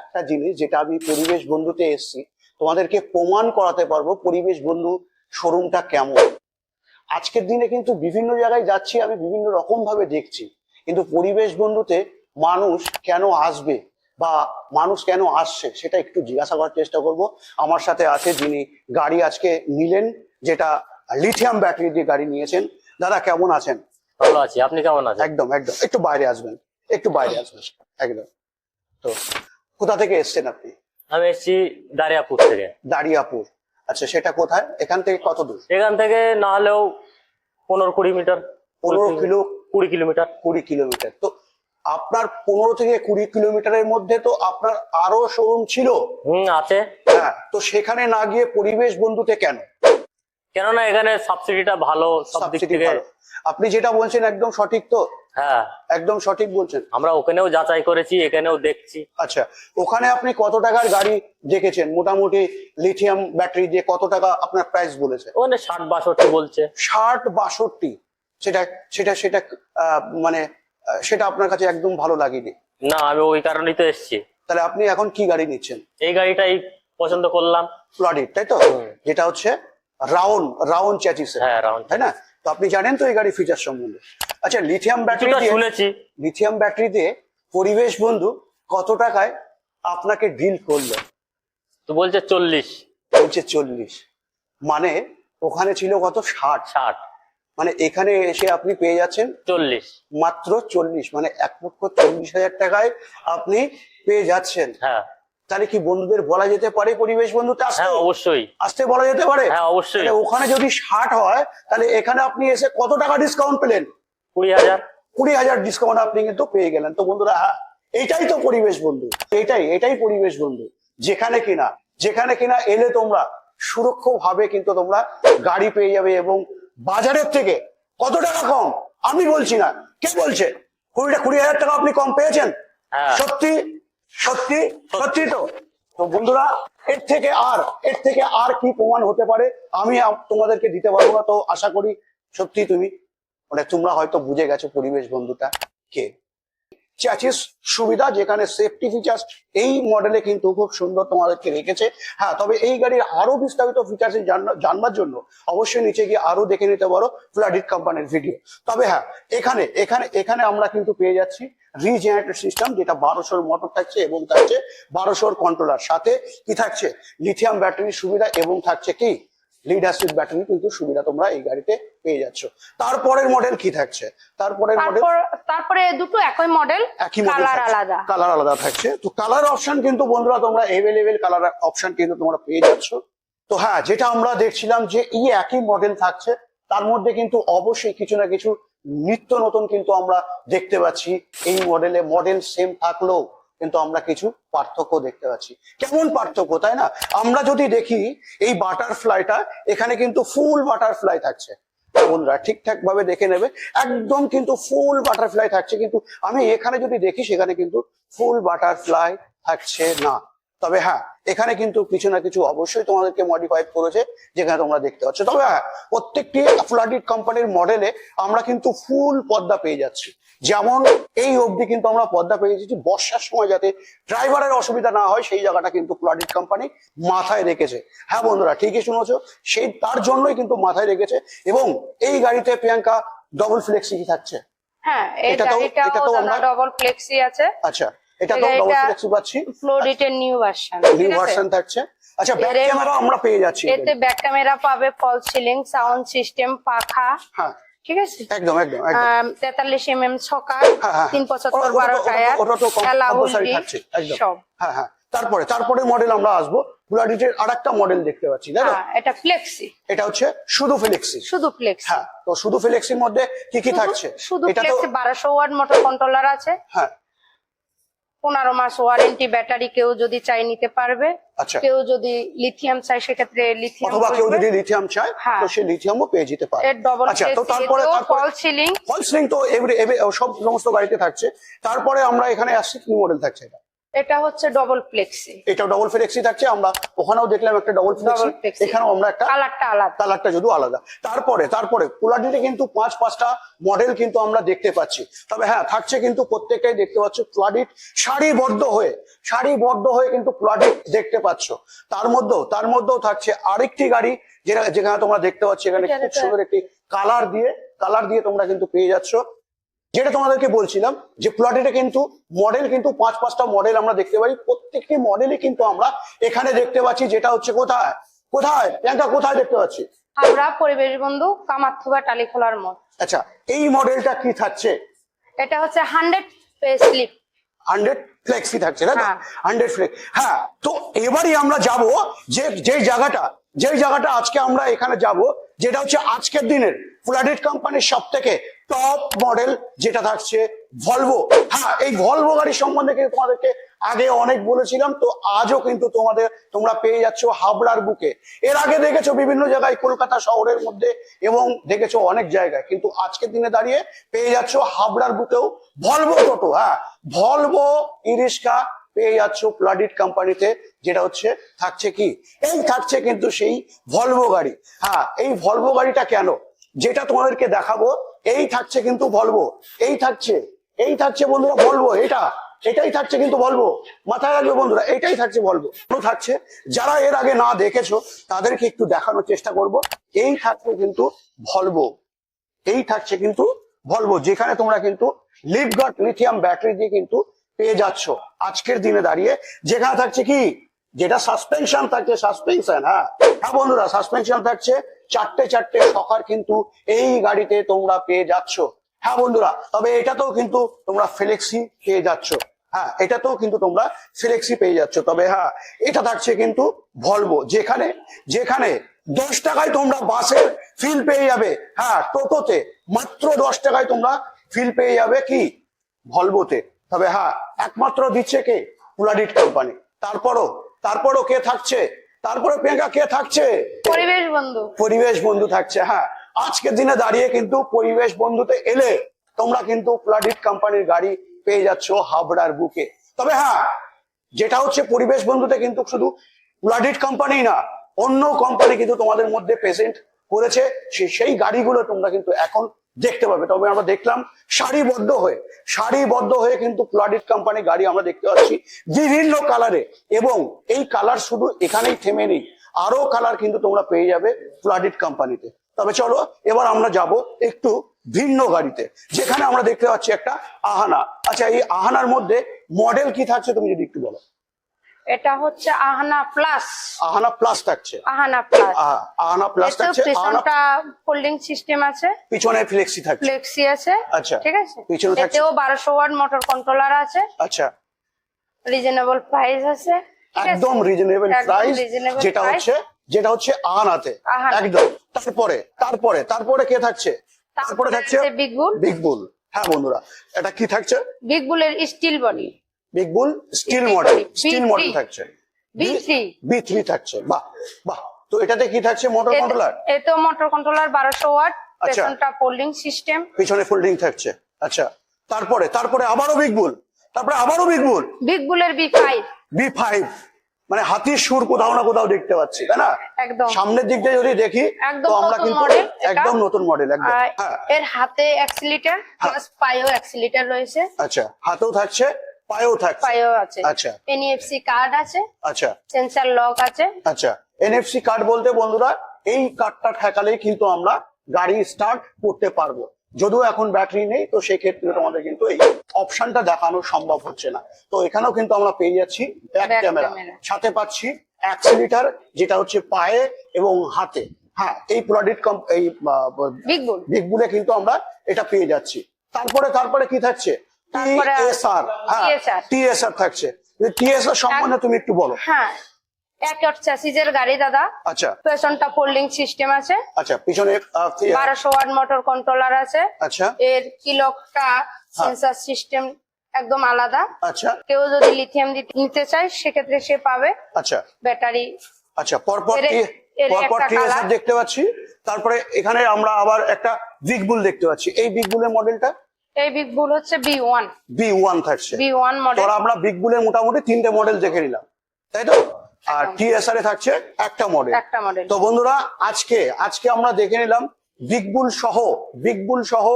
একটা জিনিস যেটা আমি পরিবেশ বন্ধুতে এসেছি তোমাদেরকে প্রমাণ করাতে পারব পরিবেশ বন্ধু শোরুমটা কেমন। আজকের দিনে কিন্তু বিভিন্ন জায়গায় যাচ্ছি আমি বিভিন্ন রকম ভাবে দেখছি কিন্তু পরিবেশ বন্ধুতে মানুষ কেন আসবে বা মানুষ কেন আসছে সেটা একটু জিজ্ঞাসা করার চেষ্টা করব। আমার সাথে আছে যিনি গাড়ি আজকে নিলেন যেটা লিথিয়াম ব্যাটারি দিয়ে গাড়ি নিয়েছেন। দাদা কেমন আছেন? ভালো আছি আপনি কেমন আছেন? একদম একদম। একটু বাইরে আসবেন একটু বাইরে আসবেন। একদম। তো কোথা থেকে এসছেন আপনি? আমি এসেছি দারিয়াপুর থেকে। দাঁড়িয়াপুর আচ্ছা সেটা কোথায়? এখান থেকে কত দূর? এখান থেকে না হলেও পনেরো কুড়ি মিটার। পনেরো কিলো কুড়ি কিলোমিটার। কুড়ি কিলোমিটার। তো আপনার পনেরো থেকে কুড়ি কিলোমিটারের মধ্যে তো আপনার আরও শোরুম ছিল? হুম আছে। হ্যাঁ তো সেখানে না গিয়ে পরিবেশ বন্ধুতে কেন? কেননা এখানে সাবসিডিটা ভালো সব দিক থেকে। আপনি যেটা বলছেন একদম সঠিক তো। হ্যাঁ। একদম সঠিক বলছেন। আমরা ওখানেও যাচাই করেছি এখানেও দেখছি। আচ্ছা ওখানে আপনি কত টাকার গাড়ি দেখেছেন? মোটামুটি লিথিয়াম ব্যাটারি দিয়ে কত টাকা আপনার প্রাইস বলেছে? ওখানে ষাট বাষট্টি বলছে। ষাট বাষট্টি? সেটা সেটা সেটা মানে সেটা আপনার কাছে একদম ভালো লাগেনি? না আমি ওই কারণেই তো এসেছি। তাহলে আপনি এখন কি গাড়ি নিচ্ছেন? এই গাড়িটাই পছন্দ করলাম। ফ্লডিড তাই তো? যেটা হচ্ছে রাউন্ড রাউন্ড চ্যাচিস হ্যাঁ রাউন্ড তাই না? তো আপনি জানেন তো এই গাড়ি ফিচার সম্বন্ধে? আচ্ছা লিথিয়াম ব্যাটারি শুনেছি। লিথিয়াম ব্যাটারি দিয়ে পরিবেশ বন্ধু কত টাকায় আপনাকে ডিল করল? তো বলছে চল্লিশ। বলছে চল্লিশ। মানে ওখানে ছিল কত? ষাট। ষাট। মানে এখানে এসে আপনি পেয়ে যাচ্ছেন চল্লিশ। মাত্র চল্লিশ। মানে এক লক্ষ চল্লিশ হাজার টাকায় আপনি পেয়ে যাচ্ছেন। হ্যাঁ। তাহলে কি বন্ধুদের বলা যেতে পারে পরিবেশ বন্ধুতে আসতে হ্যাঁ অবশ্যই। আসতে বলা যেতে পারে? হ্যাঁ অবশ্যই। ওখানে যদি ষাট হয় তাহলে এখানে আপনি এসে কত টাকা ডিসকাউন্ট পেলেন? কুড়ি হাজার। কুড়ি হাজার ডিসকাউন্ট আপনি কিন্তু পেয়ে গেলেন। তো বন্ধুরা হ্যাঁ এইটাই তো পরিবেশ বন্ধু। এটাই এটাই পরিবেশ বন্ধু। যেখানে কিনা যেখানে কিনা এলে তোমরা সুরক্ষ ভাবে কিন্তু তোমরা গাড়ি পেয়ে যাবে এবং বাজারের থেকে কত টাকা কম? আমি বলছি না। কে বলছে? কুড়িটা কুড়ি হাজার টাকা আপনি কম পেয়েছেন? হ্যাঁ। সত্যি? সত্যি? সত্যি। তো? তো বন্ধুরা এর থেকে আর এর থেকে আর কি প্রমাণ হতে পারে? আমি তোমাদেরকে দিতে পারব না তো আশা করি সত্যি তুমি মানে তোমরা হয়তো বুঝে গেছো পরিবেশ বন্ধুটা কে। চ্যাচিস সুবিধা যেখানে সেফটি ফিচার্স এই মডেলে কিন্তু খুব সুন্দর তোমাদেরকে রেখেছে। হ্যাঁ তবে এই গাড়ির আরও বিস্তারিত ফিচার্স জানবার জন্য অবশ্যই নিচে গিয়ে আরও দেখে নিতে পারো ফ্লাডিট কোম্পানির ভিডিও তবে হ্যাঁ এখানে এখানে এখানে আমরা কিন্তু পেয়ে যাচ্ছি রিজেনারেটেড সিস্টেম যেটা বারোশোর মোটর থাকছে এবং থাকছে বারোশোর কন্ট্রোলার সাথে কি থাকছে? লিথিয়াম ব্যাটারির সুবিধা এবং থাকছে কি? লিড অ্যাসিড ব্যাটারি কিন্তু সুবিধা তোমরা এই গাড়িতে পেয়ে যাচ্ছ। তারপরের মডেল কি থাকছে? তারপরের মডেল তারপরে দুটো একই মডেল একই কালার আলাদা। কালার আলাদা থাকছে। তো কালার অপশন কিন্তু বন্ধুরা তোমরা এভেলেবেল কালার অপশন কিন্তু তোমরা পেয়ে যাচ্ছ। তো হ্যাঁ যেটা আমরা দেখছিলাম যে এই একই মডেল থাকছে তার মধ্যে কিন্তু অবশ্যই কিছু না কিছু নিত্য নতুন কিন্তু আমরা দেখতে পাচ্ছি। এই মডেলে মডেল সেম থাকলেও কিন্তু আমরা কিছু পার্থক্য দেখতে পাচ্ছি। কেমন পার্থক্য তাই না? আমরা যদি দেখি এই বাটারফ্লাইটা এখানে কিন্তু ফুল বাটারফ্লাই থাকছে। ঠিকঠাক ভাবে দেখে নেবে। একদম কিন্তু ফুল বাটারফ্লাই থাকছে। কিন্তু আমি এখানে যদি দেখি, সেখানে কিন্তু ফুল বাটারফ্লাই থাকছে না। তবে হ্যাঁ এখানে কিন্তু কিছু না কিছু অবশ্যই তোমাদেরকে মডিফাই করেছে যেখানে তোমরা দেখতে পাচ্ছ। তবে হ্যাঁ প্রত্যেকটি ফ্লাডিট কোম্পানির মডেলে আমরা কিন্তু ফুল পদ্মা পেয়ে যাচ্ছি। যেমন এই অবধি কিন্তু আমরা পদ্মা পেয়ে যাচ্ছি বর্ষার সময় যাতে ড্রাইভারের অসুবিধা না হয় সেই জায়গাটা কিন্তু ফ্লাডিট কোম্পানি মাথায় রেখেছে। হ্যাঁ বন্ধুরা ঠিকই শুনেছো সেই তার জন্যই কিন্তু মাথায় রেখেছে এবং এই গাড়িতে প্রিয়াঙ্কা ডবল ফ্লেক্সি কি থাকছে? হ্যাঁ এই গাড়িটাও ডবল ফ্লেক্সি আছে। আচ্ছা। এটা তো ডবল ফ্লেক্সি পাচ্ছি। ফ্লোরিটের নিউ ভার্সন নিউ ভার্সন থাকছে। আচ্ছা ব্যাক ক্যামেরা আমরা পেয়ে যাচ্ছি এতে ব্যাক ক্যামেরা পাবে ফল সিলিং সাউন্ড সিস্টেম পাখা। হ্যাঁ। ঠিক আছে? একদম একদম তেতাল্লিশ এম এম ছকা। তিন পঁচাত্তর বারো টায়ার। সব। হ্যাঁ হ্যাঁ। তারপরে তারপরে মডেল আমরা আসব। বুলাডিটের আর একটা মডেল দেখতে পাচ্ছি তাই না হ্যাঁ এটা ফ্লেক্সি এটা হচ্ছে শুধু ফ্লেক্সি শুধু ফ্লেক্সি হ্যাঁ তো শুধু ফ্লেক্সির মধ্যে কি কি থাকছে? শুধু ফ্লেক্সি বারোশো ওয়াট মোটর কন্ট্রোলার আছে। হ্যাঁ। পনেরো মাস ওয়ারেন্টি ব্যাটারি কেউ যদি চাই নিতে পারবে আচ্ছা। কেউ যদি লিথিয়াম চাই সেক্ষেত্রে লিথিয়াম অথবা কেউ যদি লিথিয়াম চায় হ্যাঁ। তো সে লিথিয়ামও পেয়ে যেতে পারে। এর ডবল আচ্ছা তো তারপরে ফল সিলিং ফল সিলিং তো এভরি সব সমস্ত গাড়িতে থাকছে। তারপরে আমরা এখানে আসছি কি মডেল থাকছে এটা? এটা হচ্ছে ডবল ফ্লেক্সি এটা ডবল ফ্লেক্সি থাকছে আমরা ওখানেও দেখলাম একটা ডবল ফ্লেক্সি এখানেও আমরা একটা কালারটা আলাদা। কালারটা যদিও আলাদা। তারপরে তারপরে কুলাটিতে কিন্তু পাঁচ পাঁচটা মডেল কিন্তু আমরা দেখতে পাচ্ছি। তবে হ্যাঁ থাকছে কিন্তু প্রত্যেকটাই দেখতে পাচ্ছ ফ্লাডিট সারিবদ্ধ হয়ে সারিবদ্ধ হয়ে কিন্তু ফ্লাডিট দেখতে পাচ্ছ। তার মধ্যেও তার মধ্যেও থাকছে আরেকটি গাড়ি যেটা যেখানে তোমরা দেখতে পাচ্ছ এখানে খুব সুন্দর একটি কালার দিয়ে কালার দিয়ে তোমরা কিন্তু পেয়ে যাচ্ছ। যেটা তোমাদেরকে বলছিলাম যে প্লটেটে কিন্তু মডেল কিন্তু পাঁচ পাঁচটা মডেল আমরা দেখতে পাই প্রত্যেকটি মডেলই কিন্তু আমরা এখানে দেখতে পাচ্ছি যেটা হচ্ছে কোথায়? কোথায়? প্রিয়াঙ্কা কোথায় দেখতে পাচ্ছি? আমরা পরিবেশ বন্ধু কামার্থুবা টালিখোলার মত আচ্ছা এই মডেলটা কি থাকছে? এটা হচ্ছে হান্ড্রেড স্লিপ হান্ড্রেড ফ্লেক্সি থাকছে তাই হ্যাঁ। হান্ড্রেড ফ্লেক্স হ্যাঁ তো এবারই আমরা যাব যে যেই জায়গাটা যেই জায়গাটা আজকে আমরা এখানে যাব যেটা হচ্ছে আজকের দিনের ফ্লাডিট কোম্পানির সব থেকে টপ মডেল যেটা থাকছে ভলভো হ্যাঁ এই ভলভো গাড়ি সম্বন্ধে কিন্তু তোমাদেরকে আগে অনেক বলেছিলাম, তো আজও কিন্তু তোমাদের, তোমরা পেয়ে যাচ্ছ হাবড়ার বুকে। এর আগে দেখেছ বিভিন্ন জায়গায়, কলকাতা শহরের মধ্যে, এবং দেখেছ অনেক জায়গায়। কিন্তু আজকের দিনে দাঁড়িয়ে পেয়ে যাচ্ছ হাবড়ার বুকেও ভলভো টোটো হ্যাঁ ভলভো ইরিস্কা পেয়ে যাচ্ছ প্লাডিট কোম্পানিতে যেটা হচ্ছে, থাকছে কি? এই থাকছে কিন্তু সেই ভলভো গাড়ি। হ্যাঁ এই ভলভো গাড়িটা কেন? যেটা তোমাদেরকে দেখাবো এই থাকছে কিন্তু ভলভো এই থাকছে এই থাকছে বন্ধুরা ভলভো এটা, এটাই থাকছে কিন্তু বলব মাথায় রাখবে বন্ধুরা, এটাই থাকছে বলব থাকছে। যারা এর আগে না দেখেছ, তাদেরকে একটু দেখানোর চেষ্টা করব। এই থাকছে কিন্তু ভলভো এই থাকছে কিন্তু ভলভো যেখানে তোমরা কিন্তু লিপগার্ড লিথিয়াম ব্যাটারি দিয়ে কিন্তু পেয়ে যাচ্ছ। আজকের দিনে দাঁড়িয়ে, যেখানে থাকছে কি? যেটা সাসপেনশন থাকছে সাসপেনশন হ্যাঁ। হ্যাঁ বন্ধুরা সাসপেনশন থাকছে চারটে চারটে সকার কিন্তু এই গাড়িতে তোমরা পেয়ে যাচ্ছ। হ্যাঁ বন্ধুরা, তবে এটাতেও কিন্তু তোমরা ফ্লেক্সি পেয়ে যাচ্ছ। হ্যাঁ এটাতেও কিন্তু তোমরা ফ্লেক্সি পেয়ে যাচ্ছ। তবে হ্যাঁ এটা থাকছে কিন্তু ভলভো যেখানে যেখানে দশ টাকায় তোমরা বাসের ফিল পেয়ে যাবে। হ্যাঁ টোটোতে মাত্র দশ টাকায় তোমরা ফিল পেয়ে যাবে কি? ভলভোতে তবে হ্যাঁ একমাত্র দিচ্ছে কে? পুলাডিট কোম্পানি তারপরও তারপরও কে থাকছে? তারপরে প্রিয়াঙ্কা কে থাকছে? পরিবেশ বন্ধু। পরিবেশ বন্ধু থাকছে হ্যাঁ। আজকের দিনে দাঁড়িয়ে কিন্তু পরিবেশ বন্ধুতে এলে তোমরা কিন্তু প্লাডিট কোম্পানির গাড়ি পেয়ে যাচ্ছ হাবড়ার বুকে। তবে হ্যাঁ যেটা হচ্ছে পরিবেশ বন্ধুতে কিন্তু শুধু প্লাডিট কোম্পানি না অন্য কোম্পানি কিন্তু তোমাদের মধ্যে প্রেজেন্ট করেছে সেই গাড়িগুলো তোমরা কিন্তু এখন দেখতে পাবে। তবে আমরা দেখলাম সারিবদ্ধ হয়ে সারিবদ্ধ হয়ে কিন্তু প্লাডিট কোম্পানি গাড়ি আমরা দেখতে পাচ্ছি বিভিন্ন কালারে এবং এই কালার শুধু এখানেই থেমে নেই আরও কালার কিন্তু তোমরা পেয়ে যাবে প্লাডিট কোম্পানিতে তবে চলো, এবার আমরা যাব একটু ভিন্ন গাড়িতে, যেখানে আমরা দেখতে পাচ্ছি একটা আহানা। আচ্ছা এই আহানার মধ্যে মডেল কি থাকছে তুমি যদি একটু বলো। এটা হচ্ছে আহানা প্লাস। আহানা প্লাস থাকছে। আহানা প্লাস। আহা- আহানা প্লাস থাকছে পিছনটা ফোল্ডিং সিস্টেম আছে। পিছনে ফ্লেক্সি থাকছে। ফ্লেক্সি আছে। আচ্ছা। ঠিক আছে? পিছনে থাকছে- এতেও বারোশো ওয়াট মোটর কন্ট্রোলার আছে। আচ্ছা। রিজনেবল প্রাইস আছে? একদম রিজনেবল প্রাইস যেটা হচ্ছে যেটা হচ্ছে আহানাতে। আহানা। একদম। তারপরে তারপরে তারপরে কে থাকছে? তারপরে থাকছে বিগ বুল বিগ বুল হ্যাঁ বন্ধুরা এটা কি থাকছে? Big বুলের steel body big bull steel model steel model থাকছে। B3 বি থ্রি থাকছে বাহ বাহ। তো এটাতে কি থাকছে মোটর কন্ট্রোলার এতেও মোটর কন্ট্রোলার বারোশো ওয়াট আচ্ছা। পেছনটা ফোল্ডিং সিস্টেম পিছনে ফোল্ডিং থাকছে আচ্ছা। তারপরে তারপরে আবারও বিগ বুল তারপরে আবারও বিগ বুল বিগ বুলের বি ফাইভ বি ফাইভ মানে হাতির সুর কোথাও না কোথাও দেখতে পাচ্ছি তাই না? একদম। সামনের দিক দিয়ে যদি দেখি তো আমরা কিন্তু একদম নতুন মডেল একদম। হ্যাঁ। এর হাতে অ্যাক্সিলিটার প্লাস পায়েও অ্যাক্সিলিটার রয়েছে। আচ্ছা হাতেও থাকছে পায়েও থাকছে? পায়েও আছে। আচ্ছা। এনইএফসি কার্ড আছে। আচ্ছা। সেন্সার লক আছে। আচ্ছা। এনএফসি কার্ড বলতে বন্ধুরা এই কার্ডটা ঠেকালেই কিন্তু আমরা গাড়ি স্টার্ট করতে পারব। যদিও এখন ব্যাটারি নেই তো সেক্ষেত্রে তোমাদের কিন্তু এই অপশনটা দেখানো সম্ভব হচ্ছে না। তো এখানেও কিন্তু আমরা পেয়ে যাচ্ছি ব্যাক ক্যামেরা সাথে পাচ্ছি অ্যাক্সিলিটার যেটা হচ্ছে পায়ে এবং হাতে। হ্যাঁ এই প্রোডাক্ট এই বিগ বুল কিন্তু আমরা এটা পেয়ে যাচ্ছি। তারপরে তারপরে কি থাকছে? টিএসআর হ্যাঁ টিএসআর থাকছে। টিএসআর সম্বন্ধে তুমি একটু বলো। হ্যাঁ এক চ্যাসিজের গাড়ি দাদা। আচ্ছা। পেছনটা ফোল্ডিং সিস্টেম আছে। আচ্ছা পিছনে ওয়াট মোটর কন্ট্রোলার আছে। আচ্ছা। এর কিলকটা সেন্সার সিস্টেম একদম আলাদা। আচ্ছা। কেউ যদি লিথিয়াম নিতে চায় সেক্ষেত্রে সে পাবে। আচ্ছা। ব্যাটারি। আচ্ছা পরপর পরপর টিএসআর দেখতে পাচ্ছি। তারপরে এখানে আমরা আবার একটা বিগ বুল দেখতে পাচ্ছি। এই বিগ বুলের মডেলটা এই বিগ বুল হচ্ছে বি ওয়ান বি ওয়ান থাকছে। বি ওয়ান মডেল তোরা আমরা বিগ বুলের মোটামুটি তিনটে মডেল দেখে নিলাম। তাই তো? আর টিএসআর এ থাকছে একটা মডেল একটা মডেল তো বন্ধুরা আজকে আজকে আমরা দেখে নিলাম বিগ বুল সহ বিগ বুল সহ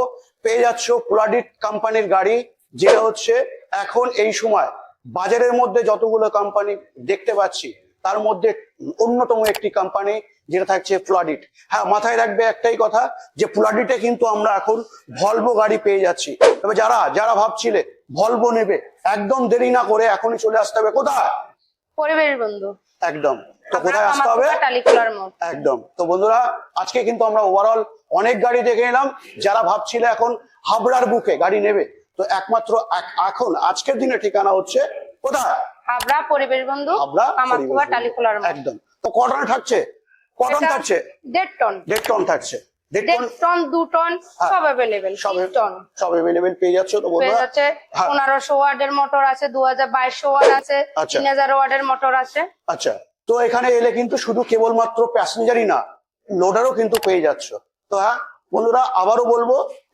পেয়ে যাচ্ছ পোলাডিট কোম্পানির গাড়ি যেটা হচ্ছে এখন এই সময় বাজারের মধ্যে যতগুলো কোম্পানি দেখতে পাচ্ছি তার মধ্যে অন্যতম একটি কোম্পানি যেটা থাকছে ফ্লাডিট হ্যাঁ মাথায় রাখবে একটাই কথা যে ফ্লাডিটে কিন্তু আমরা এখন ভলভো গাড়ি পেয়ে যাচ্ছি। তবে যারা যারা ভাবছিলে ভলভো নেবে একদম দেরি না করে এখনই চলে আসতে হবে। কোথায়? পরিবেশ বন্ধু। একদম। তো কোথায় আসতে হবে? একদম। তো বন্ধুরা আজকে কিন্তু আমরা ওভারঅল অনেক গাড়ি দেখে নিলাম যারা ভাবছিল এখন হাবড়ার বুকে গাড়ি নেবে তো একমাত্র এক- এখন আজকের দিনে ঠিকানা হচ্ছে কোথায়? হাবড়া পরিবেশ বন্ধু হাবড়া টালিকুলার একদম। তো কটন থাকছে? কটন থাকছে? দেড় টন। দেড় টন থাকছে। দেড় দেড় টন টন দু টন। সব অ্যাভেলেবেল সব টন। সব এভেলেবেল পেয়ে যাচ্ছে তো পেয়ে যাচ্ছে। পনেরোশো ওয়ার্ডের মোটর আছে দু হাজার বাইশশো ওয়ার্ড আছে। তিন হাজার ওয়ার্ডের মোটর আছে। আচ্ছা। তো এখানে এলে কিন্তু শুধু কেবলমাত্র প্যাসেঞ্জারই না লোডারও কিন্তু পেয়ে যাচ্ছ। তো হ্যাঁ বন্ধুরা আবারও বলব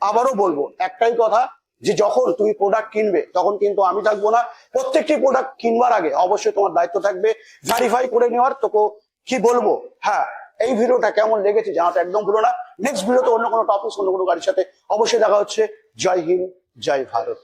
আবারও বলব একটাই কথা যে যখন তুমি প্রোডাক্ট কিনবে তখন কিন্তু আমি থাকব না। প্রত্যেকটি প্রোডাক্ট কিনবার আগে অবশ্যই তোমার দায়িত্ব থাকবে ভেরিফাই করে নেওয়ার। তোকে কি বলব? হ্যাঁ এই ভিডিওটা কেমন লেগেছে জানাতে একদম ভুলো না। নেক্সট ভিডিওতে অন্য কোনো টপিক অন্য কোনো গাড়ির সাথে অবশ্যই দেখা হচ্ছে। জয় হিন্দ, জয় ভারত।